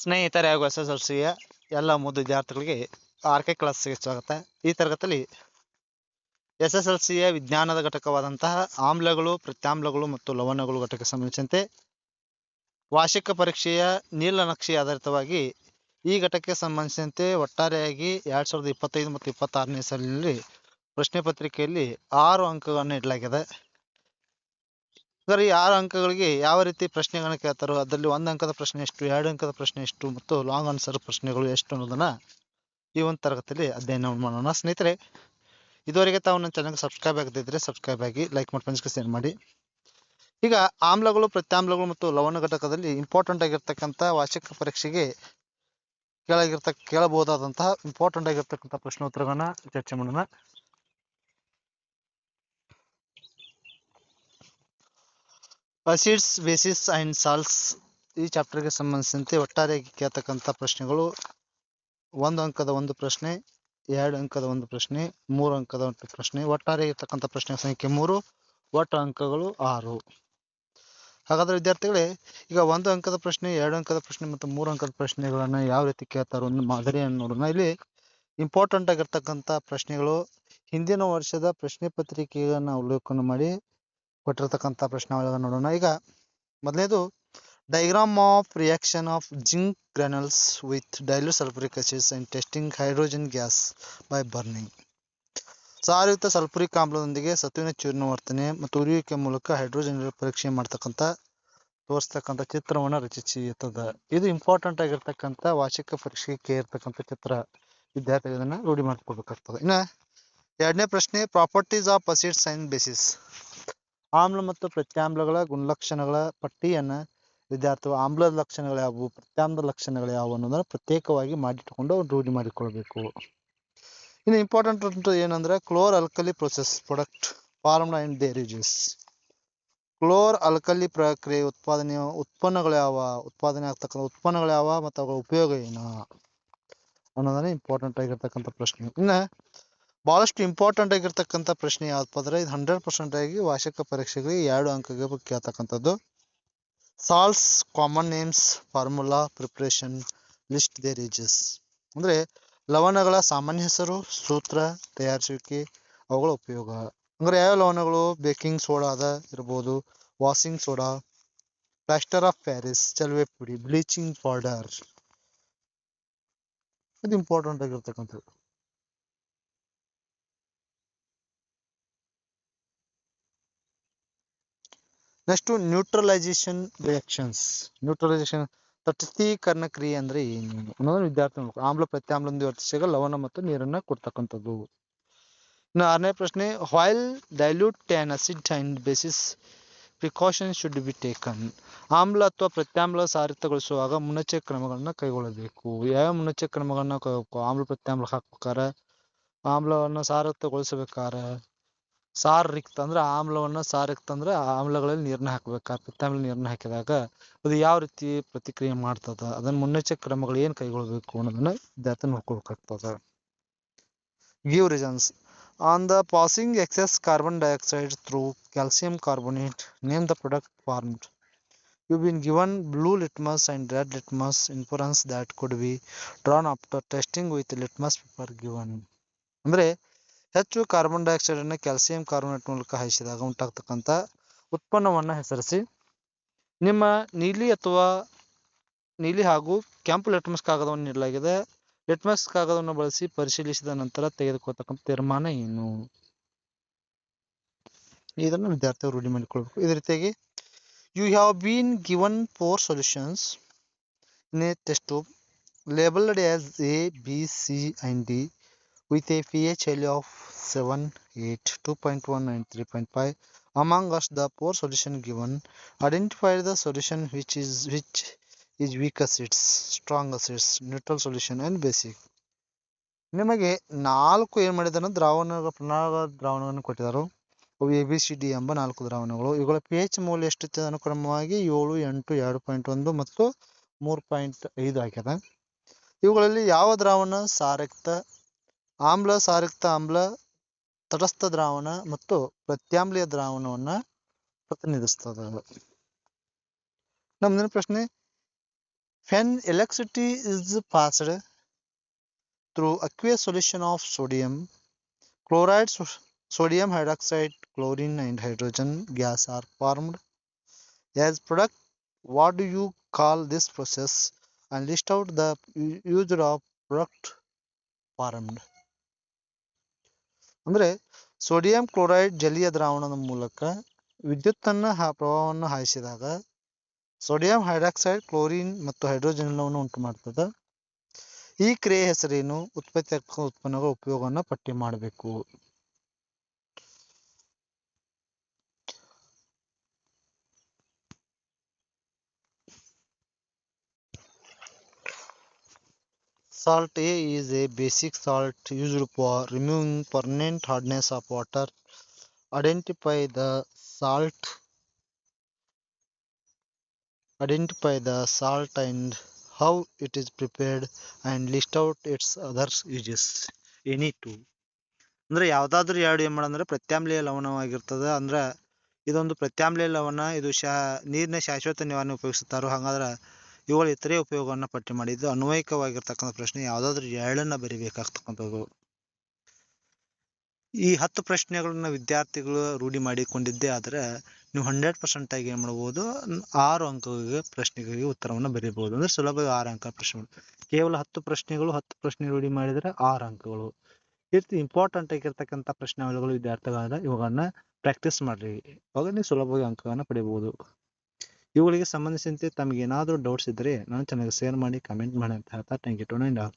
ಸ್ನೇಹಿತರೆ ಹಾಗೂ S S L ಸಿಯ ಎಲ್ಲ ಮೂರು ವಿದ್ಯಾರ್ಥಿಗಳಿಗೆ ಆರ್ ಕೆ ಕ್ಲಾಸ್ಗೆ ಸ್ವಾಗತ. ಈ ತರಗತಿಯಲ್ಲಿ ಎಸ್ ಎಸ್ ಎಲ್ ಸಿಯ ವಿಜ್ಞಾನದ ಘಟಕವಾದಂತಹ ಆಮ್ಲಗಳು, ಪ್ರತ್ಯಾಮ್ಲಗಳು ಮತ್ತು ಲವಣಗಳು ಘಟಕ ಸಂಬಂಧಿಸಿದಂತೆ ವಾರ್ಷಿಕ ಪರೀಕ್ಷೆಯ ನೀಲನಕ್ಷೆ ಆಧಾರಿತವಾಗಿ ಈ ಘಟಕಕ್ಕೆ ಸಂಬಂಧಿಸಿದಂತೆ ಒಟ್ಟಾರೆಯಾಗಿ ಎರಡ್ ಸಾವಿರದ ಇಪ್ಪತ್ತೈದು ಮತ್ತು ಇಪ್ಪತ್ತಾರನೇ ಸಾಲಿನಲ್ಲಿ ಪ್ರಶ್ನೆ ಪತ್ರಿಕೆಯಲ್ಲಿ ಆರು ಅಂಕಗಳನ್ನು ಇಡಲಾಗಿದೆ. ಸರ್, ಆರು ಅಂಕಗಳಿಗೆ ಯಾವ ರೀತಿ ಪ್ರಶ್ನೆಗಳನ್ನ ಕೇಳ್ತಾರೋ ಅದರಲ್ಲಿ ಒಂದು ಅಂಕದ ಪ್ರಶ್ನೆ ಎಷ್ಟು, ಎರಡು ಅಂಕದ ಪ್ರಶ್ನೆ ಎಷ್ಟು ಮತ್ತು ಲಾಂಗ್ ಆನ್ಸರ್ ಪ್ರಶ್ನೆಗಳು ಎಷ್ಟು ಅನ್ನೋದನ್ನ ಈ ಒಂದು ತರಗತಿಯಲ್ಲಿ ಅಧ್ಯಯನ ಮಾಡೋಣ. ಸ್ನೇಹಿತರೆ, ಇದುವರೆಗೆ ತಾವು ನನ್ನ ಚಾನಲ್ಗೆ ಸಬ್ಸ್ಕ್ರೈಬ್ ಆಗದಿದ್ದರೆ ಸಬ್ಸ್ಕ್ರೈಬ್ ಆಗಿ ಲೈಕ್ ಮಾಡಿ ಫ್ರೆಂಡ್ಸ್ಗೆ ಶೇರ್ ಮಾಡಿ. ಈಗ ಆಮ್ಲಗಳು, ಪ್ರತ್ಯಾಮ್ಲಗಳು ಮತ್ತು ಲವಣ ಘಟಕದಲ್ಲಿ ಇಂಪಾರ್ಟೆಂಟ್ ಆಗಿರ್ತಕ್ಕಂಥ ವಾರ್ಷಿಕ ಪರೀಕ್ಷೆಗೆ ಕೇಳಾಗಿರ್ತಕ್ಕ ಕೇಳಬಹುದಾದಂತಹ ಇಂಪಾರ್ಟೆಂಟ್ ಆಗಿರ್ತಕ್ಕಂಥ ಪ್ರಶ್ನೋತ್ತರಗಳನ್ನ ಚರ್ಚೆ ಮಾಡೋಣ. ಅಸಿಡ್ಸ್ ಬೇಸಿಸ್ ಅಂಡ್ ಸಾಲ್ಸ್ ಈ ಚಾಪ್ಟರ್ಗೆ ಸಂಬಂಧಿಸಿದಂತೆ ಒಟ್ಟಾರೆಯಾಗಿ ಕೇಳ್ತಕ್ಕಂಥ ಪ್ರಶ್ನೆಗಳು. ಒಂದು ಅಂಕದ ಒಂದು ಪ್ರಶ್ನೆ, ಎರಡು ಅಂಕದ ಒಂದು ಪ್ರಶ್ನೆ, ಮೂರು ಅಂಕದ ಒಂದು ಪ್ರಶ್ನೆ ಒಟ್ಟಾರೆ ಇರ್ತಕ್ಕಂಥ ಪ್ರಶ್ನೆ ಸಂಖ್ಯೆ ಮೂರು, ಒಟ್ಟು ಅಂಕಗಳು ಆರು. ಹಾಗಾದ್ರೆ ವಿದ್ಯಾರ್ಥಿಗಳೇ, ಈಗ ಒಂದು ಅಂಕದ ಪ್ರಶ್ನೆ, ಎರಡು ಅಂಕದ ಪ್ರಶ್ನೆ ಮತ್ತು ಮೂರು ಅಂಕದ ಪ್ರಶ್ನೆಗಳನ್ನ ಯಾವ ರೀತಿ ಕೇಳ್ತಾರೋ ಒಂದು ಮಾದರಿಯನ್ನು ನೋಡೋಣ. ಇಲ್ಲಿ ಇಂಪಾರ್ಟೆಂಟ್ ಆಗಿರ್ತಕ್ಕಂಥ ಪ್ರಶ್ನೆಗಳು ಹಿಂದಿನ ವರ್ಷದ ಪ್ರಶ್ನೆ ಪತ್ರಿಕೆಯನ್ನು ಅವಲೋಕನ ಮಾಡಿ ಕೊಟ್ಟಿರ್ತಕ್ಕಂಥ ಪ್ರಶ್ನಾವಳಿಗಳನ್ನು ನೋಡೋಣ. ಈಗ ಮೊದಲನೇದು diagram of reaction of zinc granules with dilute sulphuric acids and testing hydrogen gas by burning ಸಾರಯುಕ್ತ sulphuric ಆಮ್ಲದೊಂದಿಗೆ ಸತುವಿನ ಚೂರ್ಣ ವರ್ತನೆ ಮತ್ತು ಉರಿಯುವಿಕೆ ಮೂಲಕ ಹೈಡ್ರೋಜನ್ ಪರೀಕ್ಷೆ ಮಾಡ್ತಕ್ಕಂಥ, ತೋರಿಸ್ತಕ್ಕಂಥ ಚಿತ್ರವನ್ನು ರಚಿಸಿ ಇರ್ತದ ಇದು ಇಂಪಾರ್ಟೆಂಟ್ ಆಗಿರ್ತಕ್ಕಂಥ ವಾರ್ಷಿಕ ಪರೀಕ್ಷೆಗೆ ಇರ್ತಕ್ಕಂಥ ಚಿತ್ರ. ವಿದ್ಯಾರ್ಥಿಗಳನ್ನ ರೂಢಿ ಮಾಡ್ಕೊಳ್ಬೇಕಾಗ್ತದೆ. ಇನ್ನ ಎರಡನೇ ಪ್ರಶ್ನೆ properties of acids and bases ಆಮ್ಲ ಮತ್ತು ಪ್ರತ್ಯಾಮ್ಲಗಳ ಗುಣಲಕ್ಷಣಗಳ ಪಟ್ಟಿಯನ್ನ ವಿದ್ಯಾರ್ಥಿಗಳು ಆಮ್ಲದ ಲಕ್ಷಣಗಳು ಯಾವುವು, ಪ್ರತ್ಯಾಮ್ಲದ ಲಕ್ಷಣಗಳು ಯಾವುವು ಅನ್ನೋದನ್ನ ಪ್ರತ್ಯೇಕವಾಗಿ ಮಾಡಿಟ್ಟುಕೊಂಡು ಅವ್ರು ರೂಢಿ ಮಾಡಿಕೊಳ್ಬೇಕು. ಇನ್ನು ಇಂಪಾರ್ಟೆಂಟ್ ಉಂಟು ಏನಂದ್ರೆ chlor alkali process product formed and their uses chlor alkali ಪ್ರಕ್ರಿಯೆ ಉತ್ಪಾದನೆಯ ಉತ್ಪನ್ನಗಳು ಯಾವ, ಉತ್ಪಾದನೆ ಆಗ್ತಕ್ಕಂಥ ಉತ್ಪನ್ನಗಳು ಯಾವ ಮತ್ತು ಅವುಗಳ ಉಪಯೋಗ ಏನು ಅನ್ನೋದನ್ನ ಇಂಪಾರ್ಟೆಂಟ್ ಆಗಿರ್ತಕ್ಕಂಥ ಪ್ರಶ್ನೆ. ಇನ್ನ ಬಹಳಷ್ಟು ಇಂಪಾರ್ಟೆಂಟ್ ಆಗಿರ್ತಕ್ಕಂಥ ಪ್ರಶ್ನೆ ಯಾವ್ದಪ್ಪ ಇದು ಹಂಡ್ರೆಡ್ ಪರ್ಸೆಂಟ್ ಆಗಿ ವಾರ್ಷಿಕ ಪರೀಕ್ಷೆಗಳಿಗೆ ಎರಡು ಅಂಕಗೆ ಕೇಳ್ತಕ್ಕಂಥದ್ದು salts common names formula preparation list their uses ಅಂದ್ರೆ ಲವಣಗಳ ಸಾಮಾನ್ಯ ಹೆಸರು, ಸೂತ್ರ, ತಯಾರಿಸುವಿಕೆ, ಅವುಗಳ ಉಪಯೋಗ. ಅಂದ್ರೆ ಯಾವ ಲವಣಗಳು? ಬೇಕಿಂಗ್ ಸೋಡಾದ ಇರ್ಬೋದು washing soda plaster of Paris ಚಲುವೆ ಪುಡಿ ಬ್ಲೀಚಿಂಗ್ ಪೌಡರ್ ಇದು ಇಂಪಾರ್ಟೆಂಟ್ ಆಗಿರ್ತಕ್ಕಂಥದ್ದು. ನೆಕ್ಸ್ಟ್ ನ್ಯೂಟ್ರಲೈಸೇಷನ್ ರಿಯಾಕ್ಷನ್ಸ್ ನ್ಯೂಟ್ರಲೈಸೇಷನ್ ತಟಸ್ಥೀಕರಣ ಕ್ರಿಯೆ ಅಂದ್ರೆ ಏನು? ಅನ್ನೋದನ್ನ ವಿದ್ಯಾರ್ಥಿ ಆಮ್ಲ ಪ್ರತ್ಯಾಮ್ಲದಿಂದ ವರ್ತಿಸಿದಾಗ ಲವಣ ಮತ್ತು ನೀರನ್ನ ಕೊಡ್ತಕ್ಕಂಥದ್ದು. ಇನ್ನು ಆರನೇ ಪ್ರಶ್ನೆ while diluting acid and bases precaution should be taken ಆಮ್ಲ ಅಥವಾ ಪ್ರತ್ಯಾಮ್ಲ ಸಾರಿತಗೊಳಿಸುವಾಗ ಮುನ್ನೆಚ್ಚರಿಕೆ ಕ್ರಮಗಳನ್ನ ಕೈಗೊಳ್ಳಬೇಕು. ಯಾವ ಮುನ್ನೆಚ್ಚರಿಕೆ ಕ್ರಮಗಳನ್ನ ಆಮ್ಲ ಪ್ರತ್ಯಾಮ್ಲ ಹಾಕ್ಬೇಕಾರೆ? ಆಮ್ಲವನ್ನು ಸಾರಯುಕ್ತಗೊಳಿಸಬೇಕಾರ ಸಾರ ರಿಕ್ತ ಅಂದ್ರೆ ಆಮ್ಲವನ್ನ ಸಾರಯುಕ್ತ ಅಂದ್ರೆ ಆಮ್ಲಗಳಲ್ಲಿ ನೀರನ್ನ ಹಾಕ್ಬೇಕ ಪಿತ್ತಾಮ್ಲ ನೀರನ್ನ ಹಾಕಿದಾಗ ಅದು ಯಾವ ರೀತಿ ಪ್ರತಿಕ್ರಿಯೆ ಮಾಡ್ತದ ಅದನ್ನ ಮುನ್ನೆಚ್ಚರಿಕೆ ಕ್ರಮಗಳು ಏನು ಕೈಗೊಳ್ಬೇಕು ಅನ್ನೋದನ್ನ ವಿದ್ಯಾರ್ಥಿ ನೋಡ್ಕೊಳ್ಬೇಕಾಗ್ತದ give reasons on the passing excess carbon dioxide through calcium carbonate name the product formed you been given blue litmus and red litmus inference that could be drawn after testing with litmus paper given ಅಂದ್ರೆ ಹೆಚ್ಚು carbon dioxide ಅನ್ನು calcium carbonate ಮೂಲಕ ಹಾಯಿಸಿದಾಗ ಉಂಟಾಗ್ತಕ್ಕಂಥ ಉತ್ಪನ್ನವನ್ನು ಹೆಸರಿಸಿ. ನಿಮ್ಮ ನೀಲಿ ಅಥವಾ ನೀಲಿ ಹಾಗೂ ಕೆಂಪು ಲೆಟ್ಮಸ್ ಕಾಗದವನ್ನು ನೀಡಲಾಗಿದೆ. ಲೆಟ್ಮಸ್ ಕಾಗದವನ್ನು ಬಳಸಿ ಪರಿಶೀಲಿಸಿದ ನಂತರ ತೆಗೆದುಕೊಳ್ತಕ್ಕಂಥ ತೀರ್ಮಾನ ಏನು? ಇದನ್ನು ವಿದ್ಯಾರ್ಥಿಗಳು ರೂಢಿ ಮಾಡಿಕೊಳ್ಬೇಕು. ಇದೇ ರೀತಿಯಾಗಿ you have been given four solutions in a test labelled as A B C and D with a pH value of 7, 8, 2.1 and 3.5. Among us, the poor solution given, identify the solution which is which is weak acids, strong acids, neutral solution and basic. ನಿಮಗೆ ನಾಲ್ಕು ಏನು ಮಾಡಿದಾರೆ ದ್ರಾವಣ ಪ್ರಣಾಳ ದ್ರಾವಣವನ್ನು ಕೊಟ್ಟಿದ್ದಾರೆ ಅವು A B C D ಎಂಬ ನಾಲ್ಕು ದ್ರಾವಣಗಳು ಇವುಗಳ ಪಿ ಎಚ್ ಮೌಲ್ಯ ಎಷ್ಟಿತ್ತು ಅನುಕ್ರಮವಾಗಿ ಏಳು ಎಂಟು ಎರಡು ಪಾಯಿಂಟ್ ಒಂದು ಮತ್ತು ಮೂರು ಪಾಯಿಂಟ್ ಐದು ಆಗ್ಯದ ಇವುಗಳಲ್ಲಿ ಯಾವ ದ್ರಾವಣ ಸಾರಕ್ತ ಆಮ್ಲ ಸಾರಯುಕ್ತ ಆಮ್ಲ ತಟಸ್ಥ ದ್ರಾವಣ ಮತ್ತು ಪ್ರತ್ಯಾಮ್ಲೀಯ ದ್ರಾವಣವನ್ನ ಪ್ರತಿನಿಧಿಸ್ತದೆ ನಮ್ದಿನ ಪ್ರಶ್ನೆ when electricity is passed through aqueous solution of sodium chloride so- sodium hydroxide chlorine and hydrogen gas are formed as product what do you call this process and list out the u- used of product formed ಅಂದ್ರೆ sodium chloride ಜಲೀಯ ದ್ರಾವಣದ ಮೂಲಕ ವಿದ್ಯುತ್ತನ್ನ ಪ್ರವಾಹವನ್ನು ಹಾಯಿಸಿದಾಗ sodium hydroxide, chlorine ಮತ್ತು hydrogen ಎಲ್ಲವನ್ನು ಉಂಟು ಮಾಡ್ತದೆ ಈ ಕ್ರಿಯೆ ಹೆಸರೇನು? ಉತ್ಪತ್ತಿ ಉತ್ಪನ್ನಗಳ ಉಪಯೋಗವನ್ನು ಪಟ್ಟಿ ಮಾಡಬೇಕು. Salt A is a basic salt used for removing permanent hardness of water. Identify the salt. Identify the salt and how it is prepared and list out its other uses. Any two. ಅಂದರೆ ಯಾವುದಾದ್ರೂ ಎರಡು ಏನು ಮಾಡಂದ್ರೆ ಪ್ರತ್ಯಾಮ್ಲೀಯ ಲವಣವಾಗಿರ್ತದೆ ಅಂದ್ರ ಇದೊಂದು ಪ್ರತ್ಯಾಮ್ಲೀಯ ಲವಣ ಇದು ಶಾ ನೀರಿನ ಶಾಶ್ವತ ನಿವಾರಣೆ ಉಪಯೋಗಿಸುತ್ತಾರೋ ಹಾಗಾದ್ರೆ ಇವುಗಳ ಇತರೆ ಉಪಯೋಗವನ್ನ ಪಟ್ಟಿ ಮಾಡಿದ್ದು ಅನ್ವಯಿಕವಾಗಿರ್ತಕ್ಕಂಥ ಪ್ರಶ್ನೆ. ಯಾವ್ದಾದ್ರು ಎರಡನ್ನ ಬರಿಬೇಕಾಗ್ತಕ್ಕಂಥದ್ದು ಈ ಹತ್ತು ಪ್ರಶ್ನೆಗಳನ್ನ ವಿದ್ಯಾರ್ಥಿಗಳು ರೂಢಿ ಮಾಡಿಕೊಂಡಿದ್ದೇ ಆದರೆ ನೀವು ಹಂಡ್ರೆಡ್ ಪರ್ಸೆಂಟ್ ಆಗಿ ಏನ್ ಮಾಡಬಹುದು ಆರು ಅಂಕಗಳಿಗೆ ಪ್ರಶ್ನೆಗಳಿಗೆ ಉತ್ತರವನ್ನ ಬರೀಬಹುದು ಅಂದ್ರೆ ಸುಲಭವಾಗಿ ಆರು ಅಂಕ ಪ್ರಶ್ನೆ ಕೇವಲ ಹತ್ತು ಪ್ರಶ್ನೆಗಳು, ಹತ್ತು ಪ್ರಶ್ನೆ ರೂಢಿ ಮಾಡಿದರೆ ಆರು ಅಂಕಗಳು. ಇರ್ತಿ ಇಂಪಾರ್ಟೆಂಟ್ ಆಗಿರ್ತಕ್ಕಂಥ ಪ್ರಶ್ನಾವಳಿಗಳು ವಿದ್ಯಾರ್ಥಿಗಳನ್ನ ಇವುಗಳನ್ನ ಪ್ರಾಕ್ಟೀಸ್ ಮಾಡ್ರಿ. ಅವಾಗ ನೀವು ಸುಲಭವಾಗಿ ಅಂಕಗಳನ್ನ ಪಡಿಬಹುದು ಇವುಗಳಿಗೆ ಸಂಬಂಧಿಸಿದಂತೆ ತಮಗೆ ಏನಾದರೂ ಡೌಟ್ಸ್ ಇದ್ದರೆ ನನ್ನ ಚಾನಲ್ಗೆ ಶೇರ್ ಮಾಡಿ ಕಮೆಂಟ್ ಮಾಡಿ ಅಂತ ಹೇಳ್ತಾ ಥ್ಯಾಂಕ್ ಯು ಟು ಆಲ್